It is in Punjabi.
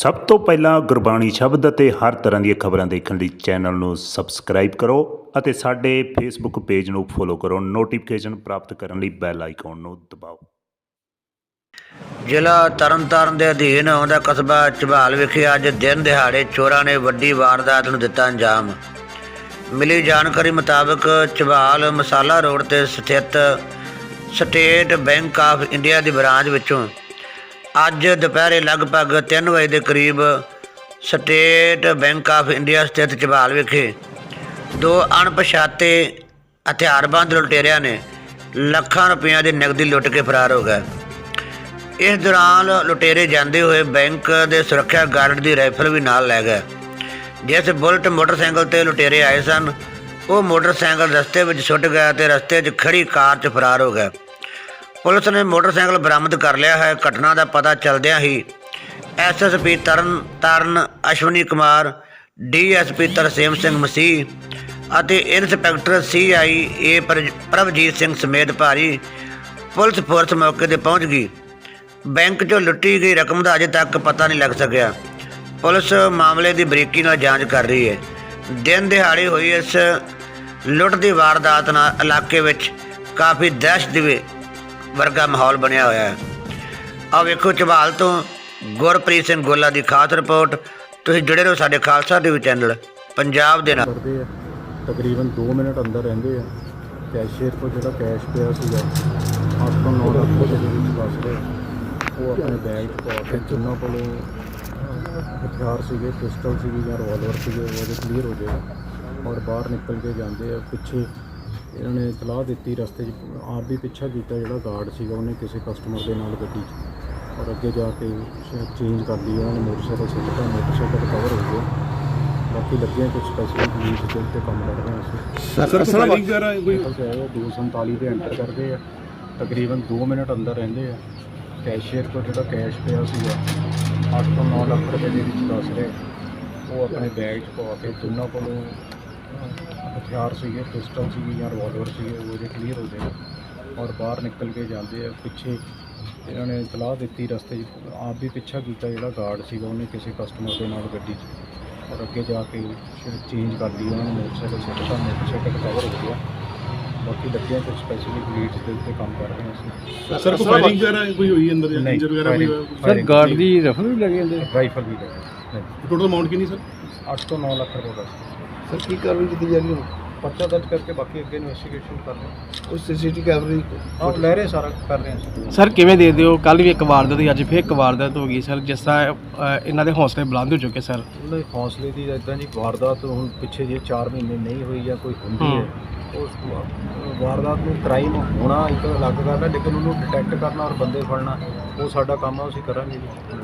ਸਭ ਤੋਂ ਪਹਿਲਾਂ ਗੁਰਬਾਣੀ ਸ਼ਬਦ ਅਤੇ ਹਰ ਤਰ੍ਹਾਂ ਦੀਆਂ ਖਬਰਾਂ ਦੇਖਣ ਲਈ ਚੈਨਲ ਨੂੰ ਸਬਸਕ੍ਰਾਈਬ ਕਰੋ ਅਤੇ ਸਾਡੇ ਫੇਸਬੁੱਕ ਪੇਜ ਨੂੰ ਫੋਲੋ ਕਰੋ। ਨੋਟੀਫਿਕੇਸ਼ਨ ਪ੍ਰਾਪਤ ਕਰਨ ਲਈ ਬੈਲ ਆਈਕਨ ਨੂੰ ਦਬਾਓ। ਜ਼ਿਲ੍ਹਾ ਤਰਨਤਾਰਨ ਦੇ ਅਧੀਨ ਆਉਂਦਾ ਕਸਬਾ ਚਬਾਲ ਵਿਖੇ ਅੱਜ ਦਿਨ ਦਿਹਾੜੇ ਚੋਰਾਂ ਨੇ ਵੱਡੀ ਵਾਰਦਾਤ ਨੂੰ ਦਿੱਤਾ ਅੰਜਾਮ। ਮਿਲੀ ਜਾਣਕਾਰੀ ਮੁਤਾਬਕ ਚਬਾਲ ਮਸਾਲਾ ਰੋਡ ਤੇ ਸਥਿਤ ਸਟੇਟ ਬੈਂਕ ਆਫ ਇੰਡੀਆ ਦੀ ਬ੍ਰਾਂਚ ਵਿੱਚੋਂ ਅੱਜ ਦੁਪਹਿਰੇ ਲਗਭਗ 3 ਵਜੇ ਦੇ ਕਰੀਬ ਸਟੇਟ ਬੈਂਕ ਆਫ ਇੰਡੀਆ ਸਥਿਤ ਚਬਾਲ ਵਿਖੇ ਦੋ ਅਣਪਛਾਤੇ ਹਥਿਆਰਬੰਦ ਲੁਟੇਰਿਆਂ ਨੇ ਲੱਖਾਂ ਰੁਪਈਆ ਦੀ ਨਕਦੀ ਲੁੱਟ ਕੇ ਫਰਾਰ ਹੋ ਗਏ। ਇਸ ਦੌਰਾਨ ਲੁਟੇਰੇ ਜਾਂਦੇ ਹੋਏ ਬੈਂਕ ਦੇ ਸੁਰੱਖਿਆ ਗਾਰਡ ਦੀ ਰਾਈਫਲ ਵੀ ਨਾਲ ਲੈ ਗਏ। ਜਿਸ ਬੁਲਟ ਮੋਟਰਸਾਈਕਲ ਤੇ ਲੁਟੇਰੇ ਆਏ ਸਨ, ਉਹ ਮੋਟਰਸਾਈਕਲ ਰਸਤੇ ਵਿੱਚ ਸੁੱਟ ਗਿਆ ਤੇ ਰਸਤੇ 'ਚ ਖੜੀ ਕਾਰ 'ਚ ਫਰਾਰ ਹੋ ਗਿਆ ਪੁਲਿਸ ਨੇ ਮੋਟਰਸਾਈਕਲ ਬਰਾਮਦ ਕਰ ਲਿਆ ਹੈ। ਘਟਨਾ ਦਾ ਪਤਾ ਚੱਲਦਿਆਂ ਹੀ ਐਸਐਸਪੀ ਤਰਨ ਤਾਰਨ, ਅਸ਼ਵਨੀ ਕੁਮਾਰ ਡੀਐਸਪੀ ਤਰਸੇਮ ਸਿੰਘ ਮਸੀਹ ਅਤੇ ਇੰਸਪੈਕਟਰ ਸੀਆਈਏ ਪ੍ਰਭਜੀਤ ਸਿੰਘ ਸਮੇਤ ਭਾਰੀ ਪੁਲਿਸ ਫੋਰਸ ਮੌਕੇ ਤੇ ਪਹੁੰਚ ਗਈ। ਬੈਂਕ 'ਚੋਂ ਲੁੱਟੀ ਗਈ ਰਕਮ ਦਾ ਅਜੇ ਤੱਕ ਪਤਾ ਨਹੀਂ ਲੱਗ ਸਕਿਆ। ਪੁਲਿਸ ਮਾਮਲੇ ਦੀ ਬਰੀਕੀ ਨਾਲ ਜਾਂਚ ਕਰ ਰਹੀ ਹੈ। ਦਿਨ ਦਿਹਾੜੇ ਹੋਈ ਇਸ ਲੁੱਟ ਦੀ ਵਾਰਦਾਤ ਨਾਲ ਇਲਾਕੇ ਵਿੱਚ ਕਾਫੀ ਦਹਿਸ਼ਤ ਦੇ ਵਰਗਾ ਮਾਹੌਲ ਬਣਿਆ ਹੋਇਆ ਹੈ। ਆ ਵੇਖੋ ਝਬਾਲ ਤੋਂ ਗੁਰਪ੍ਰੀਤ ਸਿੰਘ ਗੋਲਾ ਦੀ ਖਾਸ ਰਿਪੋਰਟ। ਤੁਸੀਂ ਜੁੜੇ ਰਹੋ ਸਾਡੇ ਖਾਲਸਾ ਟੀਵੀ ਚੈਨਲ, ਪੰਜਾਬ ਦੇ ਨਾਲ। ਕਰਦੇ ਆ। ਤਕਰੀਬਨ 2 ਮਿੰਟ ਅੰਦਰ ਰਹਿੰਦੇ ਆ। ਕੈਸ਼ੀਅਰ ਕੋਲ ਜਿਹੜਾ ਕੈਸ਼ ਪਿਆ ਸੀਗਾ 8 ਤੋਂ 9 ਲੱਖ ਦੇ ਵਿੱਚ ਬਸ ਰਹੇ ਉਹ ਆਪਣੇ ਬੈਗ 'ਚ ਪਾ ਜਿੰਨਾਂ ਕੋਲੋਂ ਹਥਿਆਰ ਸੀਗੇ, ਪਿਸਟਲ ਸੀਗੀ ਜਾਂ ਰਿਵਾਲਵਰ ਸੀਗੇ ਉਹ ਕਲੀਅਰ ਹੋ ਗਏ। ਔਰ ਬਾਹਰ ਨਿਕਲ ਕੇ ਜਾਂਦੇ ਆ, ਪਿੱਛੇ ਇਹਨਾਂ ਨੇ ਇਤਲਾਹ ਦਿੱਤੀ ਰਸਤੇ 'ਚ ਆਪ ਵੀ ਪਿੱਛਾ ਕੀਤਾ ਜਿਹੜਾ ਗਾਰਡ ਸੀਗਾ ਉਹਨੇ ਕਿਸੇ ਕਸਟਮਰ ਦੇ ਨਾਲ ਗੱਡੀ 'ਚ। ਔਰ ਅੱਗੇ ਜਾ ਕੇ ਚੇਂਜ ਕਰ ਲਈ ਉਹਨਾਂ ਨੇ ਮੋਟਰਸਾਈਕਲ ਸਿੱਟਾ ਮੋਟਰਸਾਈਕਲ ਕਵਰ ਹੋ ਗਿਆ। ਬਾਕੀ ਲੱਗੇ ਆ ਕੁਝ ਸਪੈਸੀਫਿਕ ਨੀਡਸ ਦੇ ਉੱਤੇ ਕੰਮ ਕਰ ਰਹੇ ਹਾਂ ਅਸੀਂ। ਸਰ ਕਰ ਰਿਹਾ ਕੋਈ ਨਿਕਲ ਕੇ ਆਏ ਆ 247 ਤੇ ਐਂਟਰ ਕਰਦੇ ਆ। ਤਕਰੀਬਨ 2 ਮਿੰਟ ਅੰਦਰ ਰਹਿੰਦੇ ਆ। ਕੈਸ਼ੀਅਰ ਕੋਲ ਜਿਹੜਾ ਕੈਸ਼ ਪਿਆ ਸੀਗਾ 8 ਤੋਂ 9 ਲੱਖ ਰੁਪਏ ਦੇ ਵਿੱਚ ਦੱਸ ਰਹੇ। ਉਹ ਆਪਣੇ ਬੈਗ 'ਚ ਪਾ ਕੇ ਦੋਨਾਂ ਕੋਲੋਂ ਹਥਿਆਰ ਸੀਗੇ ਪਿਸਟਲ ਸੀਗੀ ਜਾਂ ਰਿਵਾਲਵਰ ਸੀਗੇ ਉਹ ਜੇ ਕਲੀਅਰ ਹੋ ਗਏ ਔਰ ਬਾਹਰ ਨਿਕਲ ਕੇ ਜਾਂਦੇ ਆ ਪਿੱਛੇ ਇਹਨਾਂ ਨੇ ਇਤਲਾਹ ਦਿੱਤੀ ਰਸਤੇ 'ਚ ਆਪ ਵੀ ਪਿੱਛਾ ਕੀਤਾ ਜਿਹੜਾ ਗਾਰਡ ਸੀਗਾ ਉਹਨੇ ਕਿਸੇ ਕਸਟਮਰ ਦੇ ਨਾਲ ਗੱਡੀ 'ਚ ਔਰ ਅੱਗੇ ਜਾ ਕੇ ਚੇਂਜ ਕਰ ਲਈ ਉਹਨਾਂ ਨੇ ਮੋਟਰਸਾਈਕਲ ਸਿੱਟਾ ਮੋਟਰਸਾਈਕਲ ਕਵਰ ਹੋ ਗਿਆ। ਬਾਕੀ ਲੱਗਿਆ ਕੁਝ ਸਪੈਸੀਫਿਕ ਨੀਡਸ ਦੇ ਉੱਤੇ ਕੰਮ ਕਰ ਰਹੇ ਹਾਂ ਅਸੀਂ। ਸਰ ਕੋਈ ਫਾਇਰਿੰਗ ਕਰ ਰਿਹਾ ਕੋਈ ਹੋਈ ਅੰਦਰ ਇੰਜਰ ਵਗੈਰਾ ਕੋਈ ਹੋਇਆ firing ਗਾਰਡ। ਦੀ ਰਫਲ ਵੀ ਲੱਗੇ ਜਾਂਦੇ ਰਾਈਫਲ ਵੀ ਲੱਗੇ ਟੋਟਲ ਅਮਾਉਂਟ ਕਿੰਨੀ ਸਰ? 8 ਤੋਂ 9 ਲੱਖ ਰੁਪਏ ਦਾ। ਸਰ ਕੀ ਕਾਰਵਾਈ ਕੀਤੀ ਜਾ ਰਹੀ ਹੈ? ਪਰਚਾ ਦਰਜ ਕਰਕੇ ਬਾਕੀ ਅੱਗੇ ਇਨਵੈਸਟੀਗੇਸ਼ਨ ਕਰ ਰਹੇ ਹਾਂ। ਉਸ ਸੀਸੀਟੀ ਕੈਮਰੇ ਹਾਂ ਲੈ ਰਹੇ ਸਾਰਾ ਕਰ ਰਹੇ ਹਾਂ ਸਰ। ਕਿਵੇਂ ਦੇ ਦਿਓ? ਕੱਲ ਵੀ ਇੱਕ ਵਾਰਦਾਤ ਹੋਈ ਅੱਜ ਫਿਰ ਇੱਕ ਵਾਰਦਾਤ ਹੋ ਗਈ ਸਰ ਜਿਸ ਤਰ੍ਹਾਂ ਅ, ਇਹਨਾਂ ਦੇ ਹੌਸਲੇ ਬੁਲੰਦ ਹੋ ਚੁੱਕੇ ਸਰ। ਉਹਨਾਂ ਦੇ ਹੌਸਲੇ ਦੀ ਇਦਾਂ ਜੀ ਵਾਰਦਾਤ ਹੁਣ ਪਿੱਛੇ ਜੇ 4 ਮਹੀਨੇ ਨਹੀਂ ਹੋਈ ਜਾਂ ਕੋਈ ਹੁੰਦੀ ਹੈ। ਉਸ ਵਾਰਦਾਤ ਨੂੰ ਕ੍ਰਾਈਮ ਹੋਣਾ ਇੱਕ ਅਲੱਗ ਗੱਲ ਹੈ ਲੇਕਿਨ ਉਹਨੂੰ ਡਿਟੈਕਟ ਕਰਨਾ ਔਰ ਬੰਦੇ ਫੜਨਾ ਉਹ ਸਾਡਾ ਕੰਮ ਹੈ ਅਸੀਂ ਕਰਾਂਗੇ ਜੀ।